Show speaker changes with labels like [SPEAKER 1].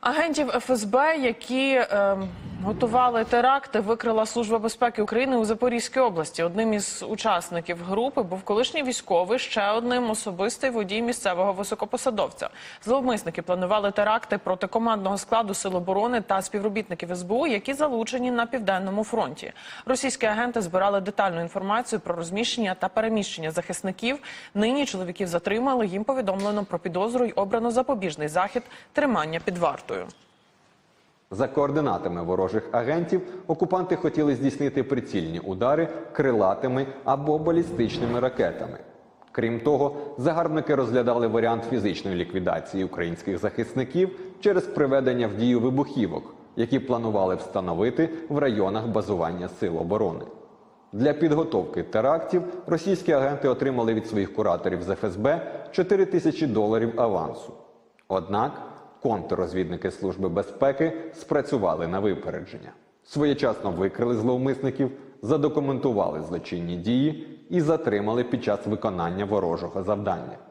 [SPEAKER 1] Агентів ФСБ, які ем, готували теракти, викрила Служба безпеки України у Запорізькій області. Одним із учасників групи був колишній військовий, ще одним особистий водій місцевого високопосадовця. Зловмисники планували теракти проти командного складу Сил оборони та співробітників СБУ, які залучені на південному фронті. Російські агенти збирали детальну інформацію про розміщення та переміщення захисників. Нині чоловіків затримали. Їм повідомлено про підозру й обрано запобіжний захід тримання під вартою.
[SPEAKER 2] За координатами ворожих агентів окупанти хотіли здійснити прицільні удари крилатими або балістичними ракетами. Крім того, загарбники розглядали варіант фізичної ліквідації українських захисників через приведення в дію вибухівок, які планували встановити в районах базування сил оборони. Для підготовки терактів російські агенти отримали від своїх кураторів з ФСБ 4 тисячі доларів авансу. Однак контррозвідники Служби безпеки спрацювали на випередження. Своєчасно викрили зловмисників, задокументували злочинні дії і затримали під час виконання ворожого завдання.